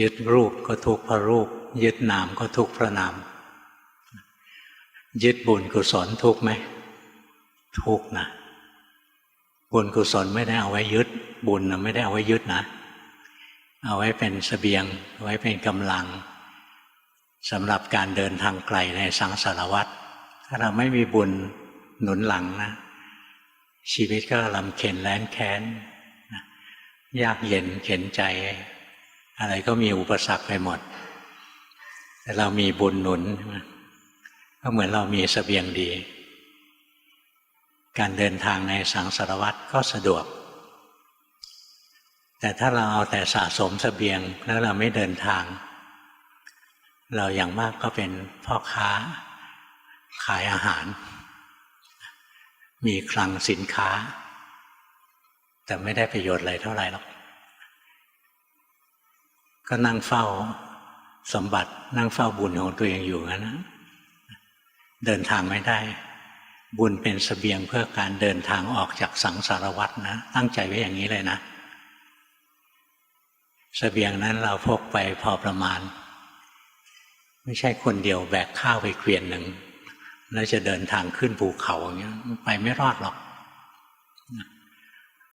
ยึดรูปก็ทุกข์พระรูป ยึดนามก็ทุกข์พระนาม ยึดบุญกุศลทุกข์ไหมทุกข์นะบุญกุศลไม่ได้เอาไว้ยึด บุญนะไม่ได้เอาไว้ยึดนะ เอาไว้เป็นสเสบียงเอาไว้เป็นกำลังสำหรับการเดินทางไกลในสังสารวัฏถ้าเราไม่มีบุญหนุนหลังนะ ชีวิตก็ลำเข็นแล้นแค้นยากเย็นเข็นใจ อะไรก็มีอุปสรรคไปหมด แต่เรามีบุญหนุน ก็เหมือนเรามีสเสบียงดี การเดินทางในสังสารวัฏก็สะดวก แต่ถ้าเราเอาแต่สะสมสเสบียงแล้วเราไม่เดินทาง เราอย่างมากก็เป็นพ่อค้าขายอาหาร มีคลังสินค้า แต่ไม่ได้ประโยชน์อะไรเท่าไหร่หรอก ก็นั่งเฝ้าสมบัตินั่งเฝ้าบุญของตัวเองอยู่กันนะ เดินทางไม่ได้ บุญเป็นสเสบียงเพื่อการเดินทางออกจากสังสารวัฏนะ ตั้งใจไว้อย่างนี้เลยนะสเสบียงนั้นเราพกไปพอประมาณ ไม่ใช่คนเดียวแบกข้าวไปเกวียนหนึ่ง แล้วจะเดินทางขึ้นภูเขาอย่างเงี้ยไปไม่รอดหรอก